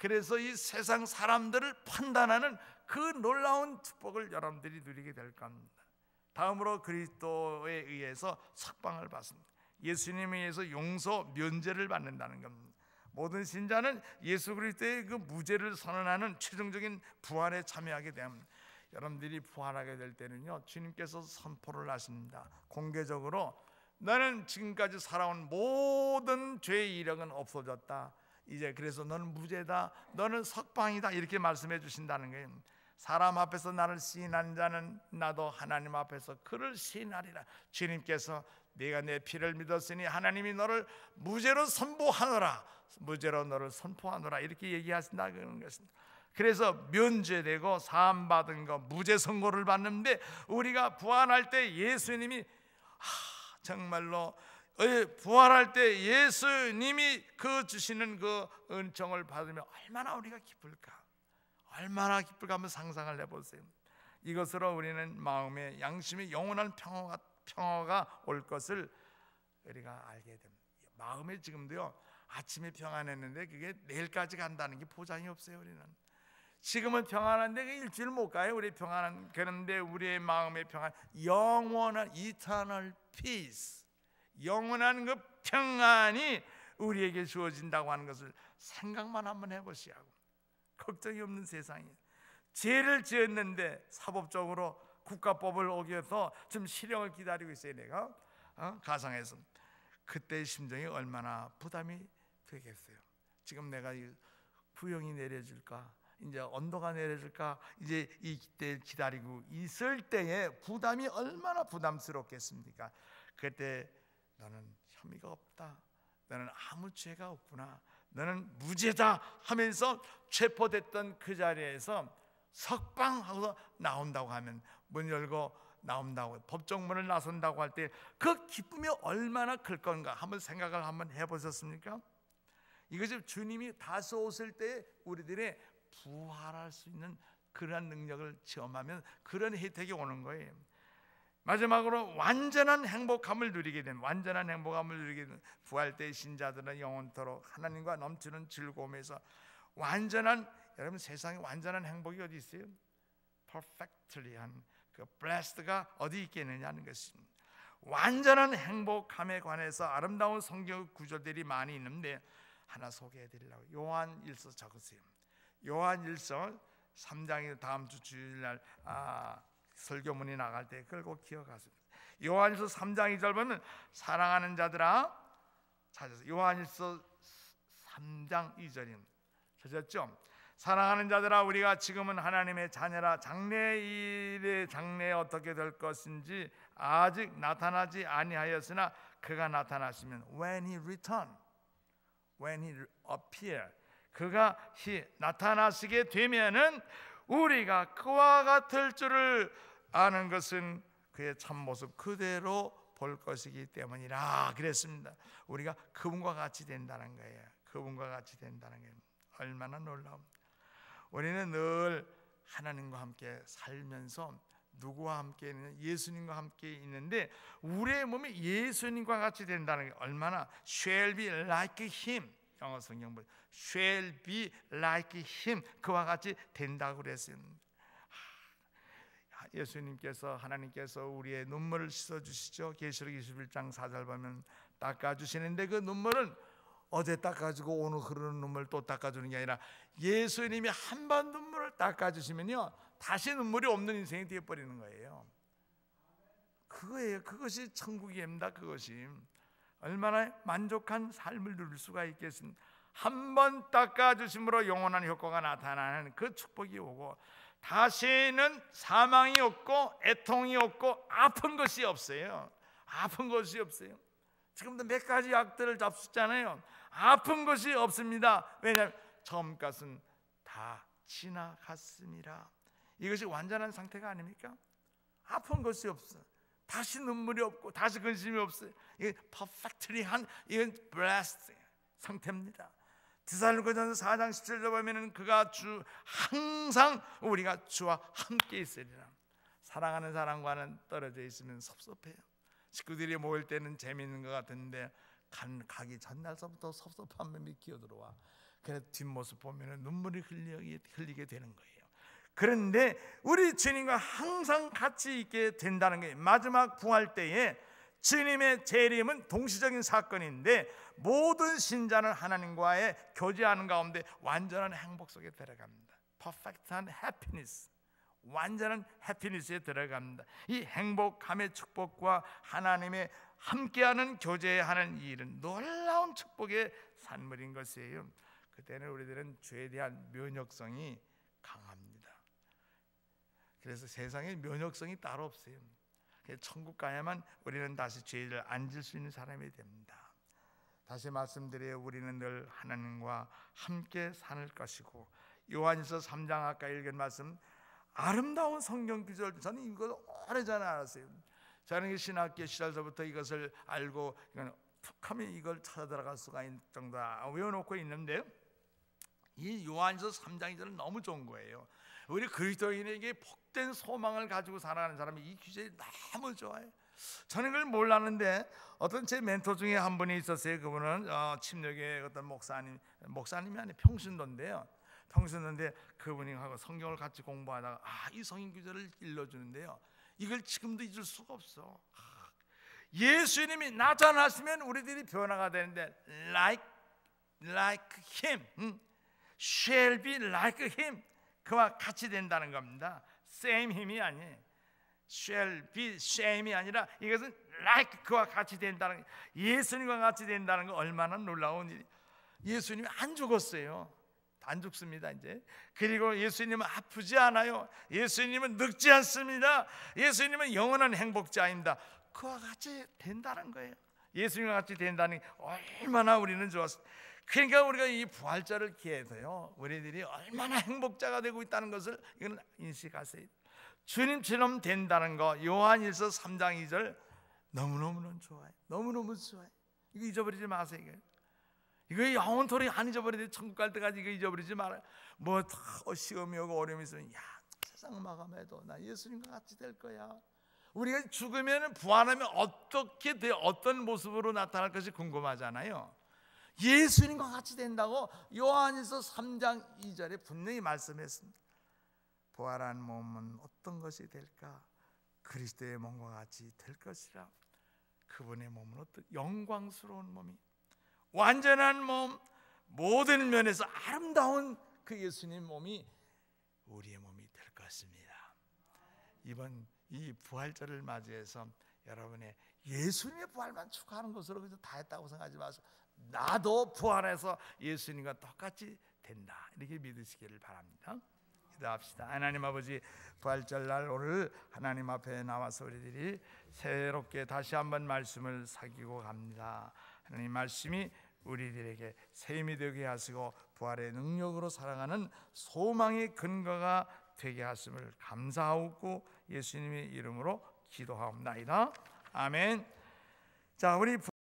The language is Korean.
그래서 이 세상 사람들을 판단하는 그 놀라운 축복을 여러분들이 누리게 될 겁니다. 다음으로 그리스도에 의해서 석방을 받습니다. 예수님에 의해서 용서 면제를 받는다는 겁니다. 모든 신자는 예수 그리스도의 그 무죄를 선언하는 최종적인 부활에 참여하게 됩니다. 여러분들이 부활하게 될 때는요, 주님께서 선포를 하십니다. 공개적으로 나는 지금까지 살아온 모든 죄의 이력은 없어졌다. 이제 그래서 너는 무죄다. 너는 석방이다. 이렇게 말씀해 주신다는 거예요. 사람 앞에서 나를 시인하는 자는 나도 하나님 앞에서 그를 시인하리라. 주님께서 네가 내 피를 믿었으니 하나님이 너를 무죄로 선포하노라. 무죄로 너를 선포하노라. 이렇게 얘기하신다 그런 것입니다. 그래서 면죄되고 사함 받은 거 무죄 선고를 받는데 우리가 부활할 때 예수님이 하, 정말로 부활할 때 예수님이 그 주시는 그 은총을 받으면 얼마나 우리가 기쁠까? 얼마나 기쁠까 한번 상상을 해보세요. 이것으로 우리는 마음의 양심의 영원한 평화가, 평화가 올 것을 우리가 알게 됩니다. 마음에 지금도요 아침에 평안했는데 그게 내일까지 간다는 게 보장이 없어요 우리는. 지금은 평안한데 그 일주일 못 가요 우리 평안한 그런데 우리의 마음의 평안 영원한 eternal peace 영원한 그 평안이 우리에게 주어진다고 하는 것을 생각만 한번 해보시라고 걱정이 없는 세상이에요. 죄를 지었는데 사법적으로 국가법을 어겨서 지금 실형을 기다리고 있어요. 내가 어? 가상에서 그때 심정이 얼마나 부담이 되겠어요. 지금 내가 구형이 내려질까? 이제 언도가 내려질까? 이제 이때 기다리고 있을 때에 부담이 얼마나 부담스럽겠습니까? 그때 너는 혐의가 없다. 너는 아무 죄가 없구나. 너는 무죄다 하면서 체포됐던 그 자리에서 석방 하고 나온다고 하면 문 열고 나온다고 법정문을 나선다고 할 때 그 기쁨이 얼마나 클 건가 한번 생각을 한번 해보셨습니까? 이것이 주님이 다시 오실 때 우리들의 부활할 수 있는 그러한 능력을 체험하면 그런 혜택이 오는 거예요. 마지막으로 완전한 행복함을 누리게 된 완전한 행복함을 누리게 된 부활 때 신자들은 영원토록 하나님과 넘치는 즐거움에서 완전한 여러분 세상에 완전한 행복이 어디 있어요? perfectly한 그 blessed가 어디 있겠느냐는 것입니다. 완전한 행복함에 관해서 아름다운 성경 구절들이 많이 있는데 하나 소개해 드리려고 요한 1서 적으세요. 요한 1서 3장이 다음 주 주일날 아, 설교문이 나갈 때꼭 기억하세요. 요한일서 3장 2절 보면 사랑하는 자들아 찾아서 요한일서 3장 2절입니다. 찾았죠? 사랑하는 자들아 우리가 지금은 하나님의 자녀라 장래 일의 장래 어떻게 될 것인지 아직 나타나지 아니하였으나 그가 나타나시면 when he return when he appear 그가 나타나시게 되면은 우리가 그와 같을 줄을 아는 것은 그의 참모습 그대로 볼 것이기 때문이라 그랬습니다. 우리가 그분과 같이 된다는 거예요. 그분과 같이 된다는 게 얼마나 놀라움. 우리는 늘 하나님과 함께 살면서 누구와 함께 있는 예수님과 함께 있는데 우리의 몸이 예수님과 같이 된다는 게 얼마나 shall be like him 영어 성경 보 shall be like him 그와 같이 된다고 그랬어요. 예수님께서 하나님께서 우리의 눈물을 씻어 주시죠. 계시록 21장 4절 보면 닦아 주시는데 그 눈물은 어제 닦아주고 오늘 흐르는 눈물 또 닦아주는 게 아니라 예수님이 한 번 눈물을 닦아주시면요 다시 눈물이 없는 인생이 되어버리는 거예요. 그거예요. 그것이 천국입니다. 그것이 얼마나 만족한 삶을 누릴 수가 있겠습니까? 한 번 닦아주심으로 영원한 효과가 나타나는 그 축복이 오고 다시는 사망이 없고 애통이 없고 아픈 것이 없어요. 아픈 것이 없어요. 지금도 몇 가지 약들을 잡수잖아요. 아픈 것이 없습니다. 왜냐하면 처음 것은 다 지나갔습니다. 이것이 완전한 상태가 아닙니까? 아픈 것이 없어. 다시 눈물이 없고 다시 근심이 없어요. 이게 퍼펙트리한 이건 blessed 상태입니다. 디살로니가전서 4장 17절 보면은 그가 주 항상 우리가 주와 함께 있으리라. 사랑하는 사람과는 떨어져 있으면 섭섭해요. 식구들이 모일 때는 재미있는 것 같은데 간, 가기 전날서부터 섭섭한 마음이 기어 들어와. 그래 뒷모습 보면 눈물이 흘리게 되는 거예요. 그런데 우리 주님과 항상 같이 있게 된다는 게 마지막 부활 때에 주님의 재림은 동시적인 사건인데 모든 신자는 하나님과의 교제하는 가운데 완전한 행복 속에 들어갑니다. 퍼펙트한 해피니스. 완전한 해피니스에 들어갑니다. 이 행복함의 축복과 하나님의 함께하는 교제하는 일은 놀라운 축복의 산물인 것이에요. 그때는 우리들은 죄에 대한 면역성이 강합니다. 그래서 세상에 면역성이 따로 없어요. 천국 가야만 우리는 다시 죄를 안 질 수 있는 사람이 됩니다. 다시 말씀드려요. 우리는 늘 하나님과 함께 살 것이고 요한일서 3장 아까 읽은 말씀 아름다운 성경 구절 저는 이걸 오래전에 알았어요. 저는 신학교 시절서부터 이것을 알고 툭하면 이걸 찾아 들어갈 수가 있는 정도다 외워놓고 있는데요. 이 요한서 3장 2절은 너무 좋은 거예요. 우리 그리스도인에게 복된 소망을 가지고 살아가는 사람이 이 구절이 너무 좋아요. 저는 그걸 몰랐는데 어떤 제 멘토 중에 한 분이 있었어요. 그분은 어, 침략의 어떤 목사님, 목사님이 아니 평신도인데요. 평신도인데 그분이 하고 성경을 같이 공부하다가 아이 성인 구절을 일러주는데요. 이걸 지금도 잊을 수가 없어. 아, 예수님이 나타나시면 우리들이 변화가 되는데 like like him. 음? shall be like him 그와 같이 된다는 겁니다. same him이 아니에요. shall be same이 아니라 이것은 like 그와 같이 된다는 예수님과 같이 된다는 거 얼마나 놀라운 일이 예수님이 안 죽었어요. 안 죽습니다 이제 그리고 예수님은 아프지 않아요 예수님은 늙지 않습니다 예수님은 영원한 행복자입니다 그와 같이 된다는 거예요 예수님과 같이 된다는 게 얼마나 우리는 좋았어 그러니까 우리가 이 부활절을 기해서요 우리들이 얼마나 행복자가 되고 있다는 것을 이건 인식하세요. 주님처럼 된다는 거 요한일서 3장 2절 너무너무 좋아요. 너무너무 좋아요. 이거 잊어버리지 마세요. 이거, 이거 영원토록 안 잊어버리는데 천국 갈 때까지 이거 잊어버리지 말아요. 뭐 시험이 오고 어려움이 있으면 야 세상 마감해도 나 예수님과 같이 될 거야. 우리가 죽으면 부활하면 어떻게 돼 어떤 모습으로 나타날 것이 궁금하잖아요. 예수님과 같이 된다고 요한일서 3장 2절에 분명히 말씀했습니다. 부활한 몸은 어떤 것이 될까? 그리스도의 몸과 같이 될 것이라. 그분의 몸은 어떤 영광스러운 몸이 완전한 몸 모든 면에서 아름다운 그 예수님 몸이 우리의 몸이 될 것입니다. 이번 이 부활절을 맞이해서 여러분의 예수님의 부활만 축하하는 것으로 다 했다고 생각하지 마세요. 나도 부활해서 예수님과 똑같이 된다. 이렇게 믿으시기를 바랍니다. 기도합시다. 하나님 아버지 부활절 날 오늘 하나님 앞에 나와서 우리들이 새롭게 다시 한번 말씀을 사귀고 갑니다. 하나님 말씀이 우리들에게 셈이 되게 하시고 부활의 능력으로 살아가는 소망의 근거가 되게 하심을 감사하고 예수님의 이름으로 기도하옵나이다. 아멘. 자, 우리 부활